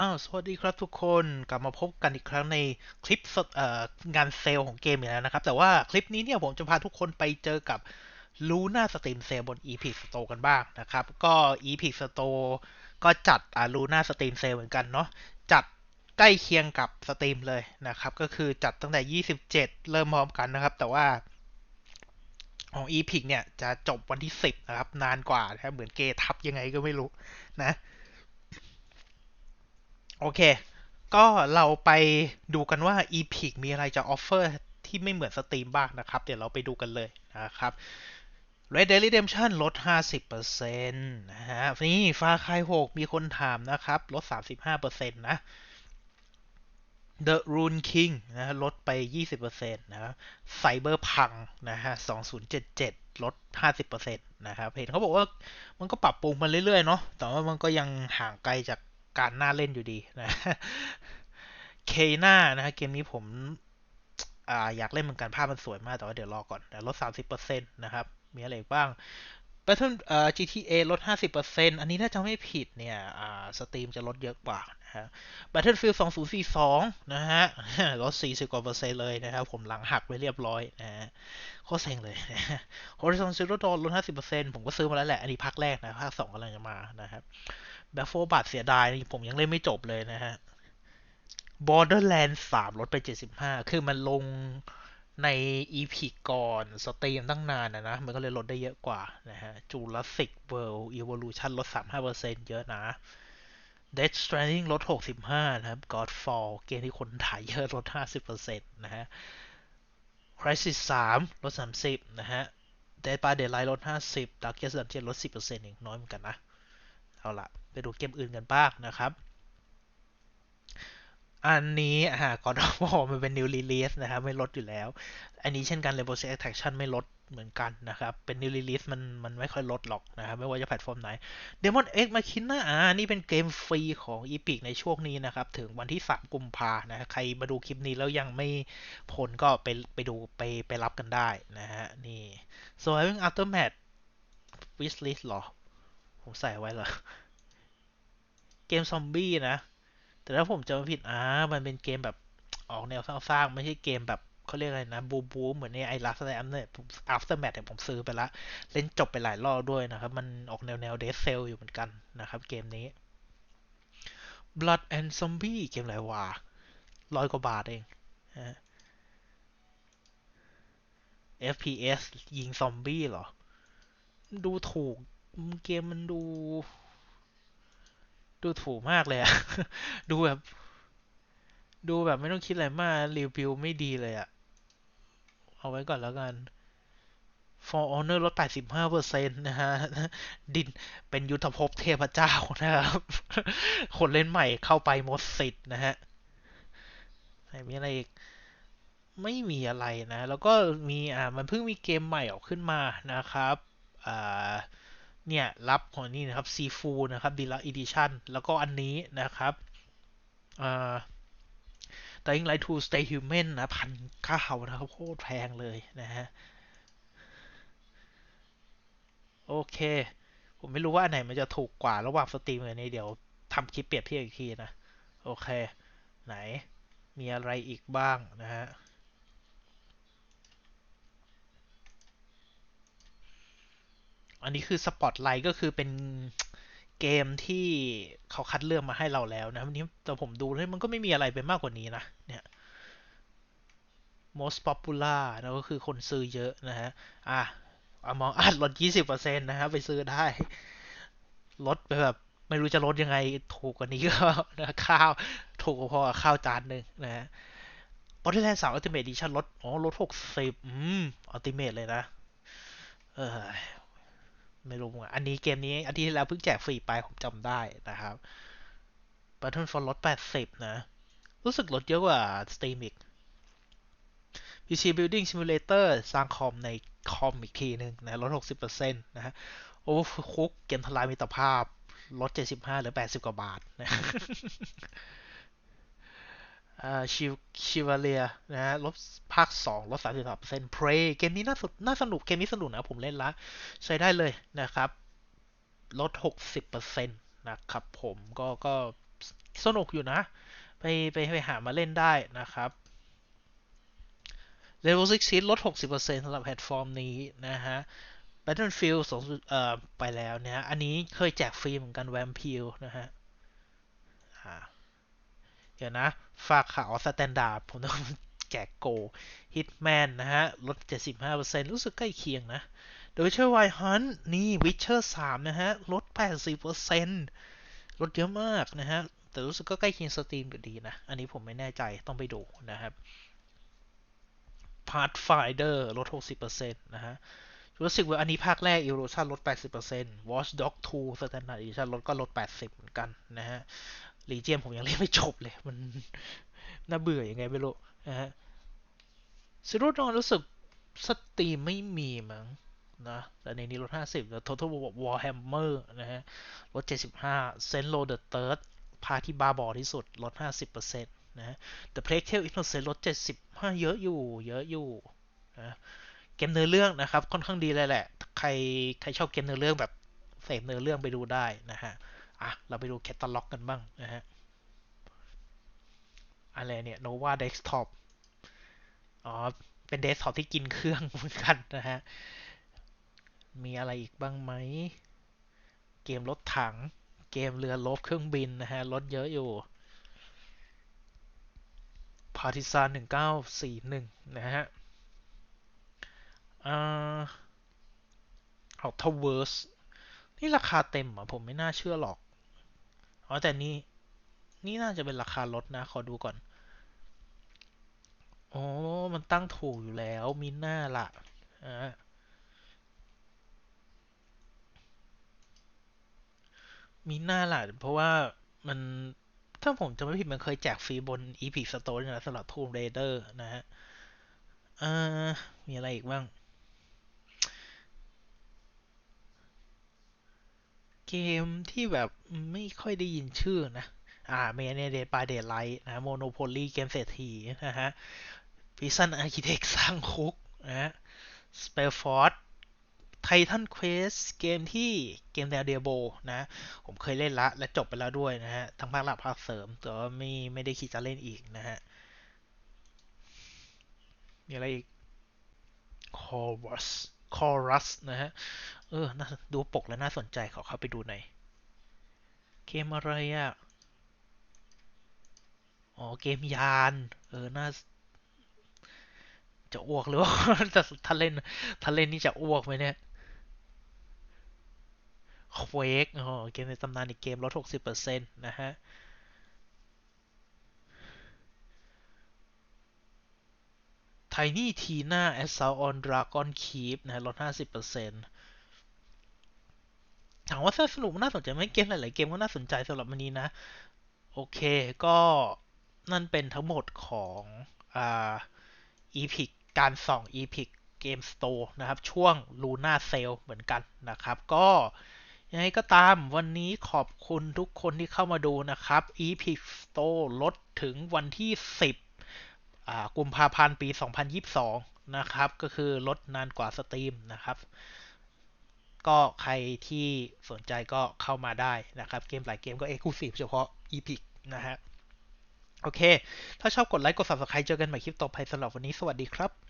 อ้าว สวัสดีครับทุกคนกลับมาพบกันอีกครั้งในคลิปสดงานเซลล์ของเกมอีกแล้วนะครับ แต่ว่าคลิปนี้เนี่ยผมจะพาทุกคนไปเจอกับ Luna Stream Sale บน Epic Store กันบ้างนะครับ ก็ Epic Store ก็จัดอ่า Luna Stream Sale เหมือนกันเนาะจัดใกล้เคียงกับสตรีมเลยนะครับ ก็คือจัดตั้งแต่ 27 เริ่มพร้อมกันนะครับ แต่ว่าของ Epic เนี่ยจะจบวันที่ 10 นะครับ นานกว่านะเหมือนเกทับยังไงก็ไม่รู้นะ โอเค ก็เราไปดูกันว่า Epic มีอะไรจะออฟเฟอร์ที่ไม่เหมือนสตรีมบ้างนะครับ เดี๋ยวเราไปดูกันเลยนะครับ Red Dead Redemption ลด 50%นะฮะ นี่ฟาคาย6มีคนถามนะครับ ลด 35%นะ The Rune King นะลดไป 20%นะ Cyberpunk นะฮะ 2077 ลด 50%นะครับ เห็นเขาบอกว่ามันก็ปรับปรุงมาเรื่อยๆ เนาะแต่ว่ามันก็ยังห่างไกลจาก การน่าเล่นอยู่ดีนะเคน่านะฮะเกมนี้ผมออยากเล่นเหมือนกันภาพมันสวยมาก แต่ว่าเดี๋ยวรอก่อนแต่ลด 30%นะครับ มีอะไรบ้าง Battle เอ่อ GTA ลด 50%อันนี้ถ้าจะไม่ผิดเนี่ยสตรีมจะลดเยอะกว่านะฮะ Battlefield 2042 นะฮะ ลด 40กว่าเปอร์เซ็นต์เลยนะครับ ผมหลังหักไว้เรียบร้อยนะฮะ โคตรเซ็งเลย Horizon Zero Dawn ลด 50%ผมก็ซื้อมาแล้วแหละ อันนี้ภาคแรกนะ ภาค 2กำลังจะมานะครับ Back 4บัตเสียดายผมยังเล่นไม่จบเลยนะฮะ Borderlands 3 ลดไป 75 คือมันลงใน EP ก่อนสตรีมตั้งนานนะนะ มันก็เลยลดได้เยอะกว่านะฮะ Jurassic World Evolution ลด 35%เยอะนะ Death Stranding ลด 65 นะครับ Godfall เกมที่คนถ่ายเยอะลด 50%นะฮะ Crisis 3 ลด 30 นะฮะ Dead by Daylight ลด 50 Darkest Dungeon ลด 10%เองน้อยเหมือนกันนะ เอาละไปดูเกมอื่นกันบ้างนะครับ อันนี้อ่าก่อนบอกมันเป็น new release นะครับ ไม่ลดอยู่แล้ว อันนี้เช่นกัน Rainbow Six Extraction ไม่ลดเหมือนกันนะครับ เป็น new release มันมันไม่ค่อยลดหรอกนะครับ ไม่ว่าจะแพลตฟอร์มไหน Demon X Machina อ่านี่เป็นเกมฟรีของ Epic ในช่วงนี้นะครับ ถึงวันที่ 3 กุมภานะใครมาดูคลิปนี้แล้วยังไม่ผลก็ไปไปดูไปไปรับกันได้นะฮะนี่ Surviving Aftermath wishlist หรอ ผมใส่ไว้เหรอ เกมซอมบี้นะ แต่ถ้าผมจำไม่ผิดอ่ามันเป็นเกมแบบออกแนวสร้างๆ ไม่ใช่เกมแบบเขาเรียกอะไรนะ บูบูเหมือนในไอ้ลักษณะเนี่ยอัฟเตอร์แมทเนี่ยผมซื้อไปละ เล่นจบไปหลายรอบด้วยนะครับ มันออกแนวแนวเดซเซลอยู่เหมือนกันนะครับเกมนี้ Blood and Zombie เกมอะไรวะร้อยกว่าบาทเอง FPS ยิงซอมบี้เหรอ ดูถูก เกมมันดู ดูถูกมากเลยอะดูแบบ ดูแบบไม่ต้องคิดอะไรมาก รีวิวไม่ดีเลยอะเอาไว้ก่อนแล้วกัน For Honor ลด 85%นะฮะ ดินเป็นยุทธภพเทพเจ้านะครับ คนเล่นใหม่เข้าไปหมดสิทธิ์นะฮะมีอะไรอีก ไม่มีอะไรนะ แล้วก็มีอ่ามันเพิ่งมีเกมใหม่ออกขึ้นมานะครับ อ่า เนี่ย รับของนี่นะครับซีฟูนะครับดีลักอีดิชั่นแล้วก็อันนี้นะครับอ่า Dying Light 2 Stay Human นะพันค่าเฮานะครับโคตรแพงเลยนะฮะ โอเค ผมไม่รู้ว่าอันไหนมันจะถูกกว่าระหว่างสตรีมกับนี้เดี๋ยวทำคลิปเปรียบเทียบอีกทีนะ โอเค ไหนมีอะไรอีกบ้างนะฮะ อันนี้คือสปอตไลท์ก็คือเป็นเกมที่เขาคัดเลือกมาให้เราแล้วนะวันนี้แต่ผมดูแล้วมันก็ไม่มีอะไรไปมากกว่านี้นะเนี่ย most popular นะก็คือคนซื้อเยอะนะฮะ อะอมองอัดลด 20%นะฮะ ไปซื้อได้ ลดไปแบบ ไม่รู้จะลดยังไง ถูกกว่านี้ก็นะข้าว ถูกพอข้าวจานหนึ่งนะฮะ Borderlands 3 Ultimate Edition ลด อ๋อ ลด 60 อืม Ultimate เลยนะ เออ ไม่รู้อะอันนี้เกมนี้อาทิตย์ที่แล้วเพิ่งแจกฟรีไปผมจำได้นะครับ Battlefront ลด80 นะ รู้สึกลดเยอะกว่า Steam อีก PC Building Simulator สร้างคอมในคอมอีกทีหนึ่งนะลด 60%นะฮะ Overcooked เกมทลายมิตรภาพลด 75หรือ 80 กว่าบาทนะ ชิวชิวาเลียนะฮะลดภาค 2ลด33% Prey เซ็นต์เพลเกมนี้น่าสน่าสนุกเกมนี้สนุกนะผมเล่นละใช้ได้เลยนะครับ ลด 60%นต์นะครับผมก็ก็สนุกอยู่นะ ไปไปไปหามาเล่นได้นะครับ Level 6ลด 60%สำหรับแพลตฟอร์มนี้นะฮะ Battlefield 2เอ่อไปแล้วเนี่ยอันนี้เคยแจกฟรีเหมือนกัน Vampire นะฮะ เดี๋ยวนะ ฝากข่าวสแตนดาร์ดผมต้องแจกโก Hitman นะฮะ ลด 75%รู้สึกใกล้เคียงนะ The Witcher Wild Hunt นี่ Witcher 3นะฮะ ลด 80%ลดเยอะมากนะฮะ แต่รู้สึกก็ใกล้เคียงสตรีมอยู่ดีนะ อันนี้ผมไม่แน่ใจต้องไปดูนะครับ Pathfinder ลด 60%นะฮะรู้สึกว่าอันนี้ภาคแรก Evolution ลด 80% Watch Dog 2 Standard Edition ลดก็ลด 80 เหมือนกันนะฮะ Legion ผมยังเล่นไม่จบเลย มันน่าเบื่ออยังไงไม่รู้นะฮะ Zero Dawn รู้สึกสตรีมไม่มีมั้งนะแต่ในนี้ลด50แล้ว Total Warhammer นะฮะลด75 Saint Row the Third ภาที่บาบอที่สุดลด 50%นะ The Plague Tale Innocent ลด 75 เยอะอยู่ เยอะอยู่นะเกมเนื้อเรื่องนะครับ ค่อนข้างดีเลยแหละ ใครใครชอบเกมเนื้อเรื่องแบบเสพเนื้อเรื่องไปดูได้นะฮะ อะ เราไปดูแคตตาล็อกกันบ้างนะฮะ อะไรเนี่ย Nova Desktop อ๋อ เป็นเดสก์ท็อปที่กินเครื่องเหมือนกันนะฮะ มีอะไรอีกบ้างไหม เกมรถถัง เกมเรือรบเครื่องบินนะฮะ รถเยอะอยู่พาร์ติซาน1941 นะฮะอ่าเอาทเวิร์สนี่ราคาเต็มอะ ผมไม่น่าเชื่อหรอก อ๋อแต่นี่นี่น่าจะเป็นราคาลดนะ ขอดูก่อนอ๋อมันตั้งถูกอยู่แล้วมีหน้าละอ่ามีหน้าละเพราะว่ามันถ้าผมจะไม่ผิดมันเคยแจกฟรีบน Epic Store นะสำหรับ Tomb Raider นะฮะอ่ามีอะไรอีกบ้าง เกมที่แบบไม่ค่อยได้ยินชื่อนะ อ่าเมเนเดปาเดไลท์นะโมโนโพลีเกมเศรษฐีนะฮะพิซันอาร์คิเทคสร้างคุกนะสเปลฟอร์ดไททันเควสเกมที่เกมแนวเดียโบนะ ผมเคยเล่นละ และจบไปแล้วด้วยนะฮะ ทั้งภาคหลักภาคเสริม แต่ว่าไม่ไม่ได้คิดจะเล่นอีกนะฮะ มีอะไรอีก Chorus นะฮะ เออน่าดูปกแล้วน่าสนใจขอเข้าไปดูหน่อย เกมอะไรอะ อ๋อ เกมยาน เออ น่า จะอ้วกหรือว่าจะถ้าเล่นถ้าเล่นนี่จะอ้วกไหมเนี่ยเควกอ๋อเกมในตำนานอีกเกมลด 60%นะฮะ Tiny Tina Assault on Dragon Keep นะลด 50%ถามว่าสนุกน่าสนใจไหมเกมหลาย ๆ เกมก็น่าสนใจสำหรับวันนี้นะ โอเคก็นั่นเป็นทั้งหมดของอ่า Epic การส่อง Epic Game Store นะครับ ช่วง Luna Sale เหมือนกันนะครับ ก็ยังไงก็ตามวันนี้ขอบคุณทุกคนที่เข้ามาดูนะครับ Epic Store ลดถึงวันที่ 10 กุมภาพันธ์ปี 2022 นะครับ ก็คือลดนานกว่าสตรีมนะครับ ก็ใครที่สนใจก็เข้ามาได้นะครับ เกมหลายเกมก็เอ็กซ์คลูซีฟเฉพาะ Epic นะฮะ โอเค ถ้าชอบกดไลค์ กด Subscribe เจอกันใหม่คลิปต่อไปสำหรับวันนี้ สวัสดีครับ